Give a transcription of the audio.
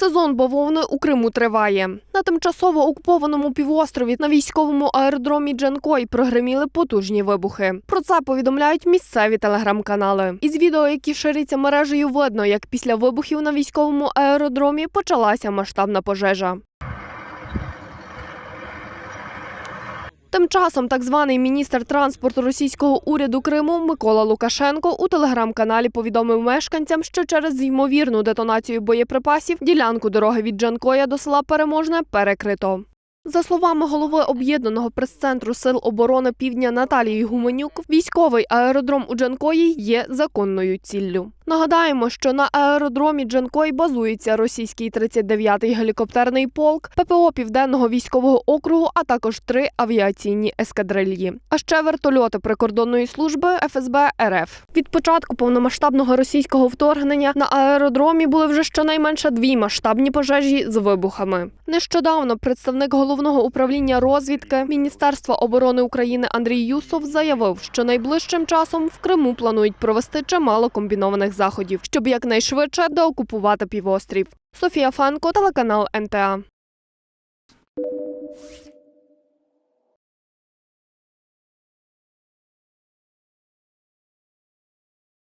Сезон бавовни у Криму триває. На тимчасово окупованому півострові на військовому аеродромі Джанкой прогреміли потужні вибухи. Про це повідомляють місцеві телеграм-канали. Із відео, які шириться мережею, видно, як після вибухів на військовому аеродромі почалася масштабна пожежа. Тим часом так званий міністр транспорту російського уряду Криму Микола Лукашенко у телеграм-каналі повідомив мешканцям, що через ймовірну детонацію боєприпасів ділянку дороги від Джанкоя до села Переможне перекрито. За словами голови об'єднаного прес-центру сил оборони Півдня Наталії Гуменюк, військовий аеродром у Джанкої є законною ціллю. Нагадаємо, що на аеродромі Джанкой базується російський 39-й гелікоптерний полк, ППО Південного військового округу, а також три авіаційні ескадрильї. А ще вертольоти прикордонної служби ФСБ РФ. Від початку повномасштабного російського вторгнення на аеродромі були вже щонайменше дві масштабні пожежі з вибухами. Нещодавно представник головного управління розвідки Міністерства оборони України Андрій Юсов заявив, що найближчим часом в Криму планують провести чимало комбінованих заходів, щоб якнайшвидше доокупувати півострів. Софія Фанко, телеканал НТА.